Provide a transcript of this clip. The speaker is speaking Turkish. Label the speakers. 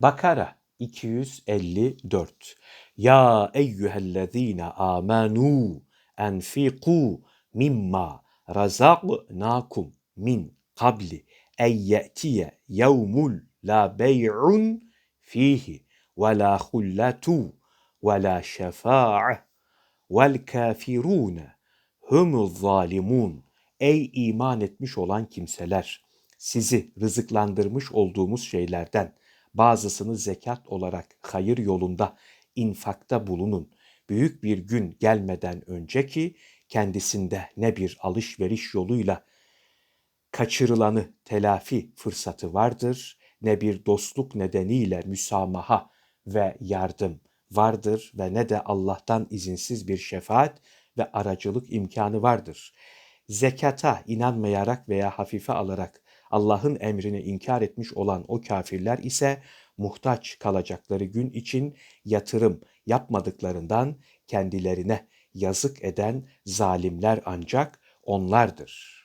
Speaker 1: Bakara 254 Ya eyyühellezine amenu enfiku mimma razaqnakum min qabli en ye'tiye yevmul la bey'un fihi ve la hullatu ve la şefa'a vel kafirune humuz zalimun. Ey iman etmiş olan kimseler! Sizi rızıklandırmış olduğumuz şeylerden bazısını zekat olarak hayır yolunda infakta bulunun. Büyük bir gün gelmeden önceki kendisinde ne bir alışveriş yoluyla kaçırılanı telafi fırsatı vardır, ne bir dostluk nedeniyle müsamaha ve yardım vardır ve ne de Allah'tan izinsiz bir şefaat ve aracılık imkanı vardır. Zekata inanmayarak veya hafife alarak Allah'ın emrini inkar etmiş olan o kafirler ise muhtaç kalacakları gün için yatırım yapmadıklarından kendilerine yazık eden zalimler ancak onlardır.''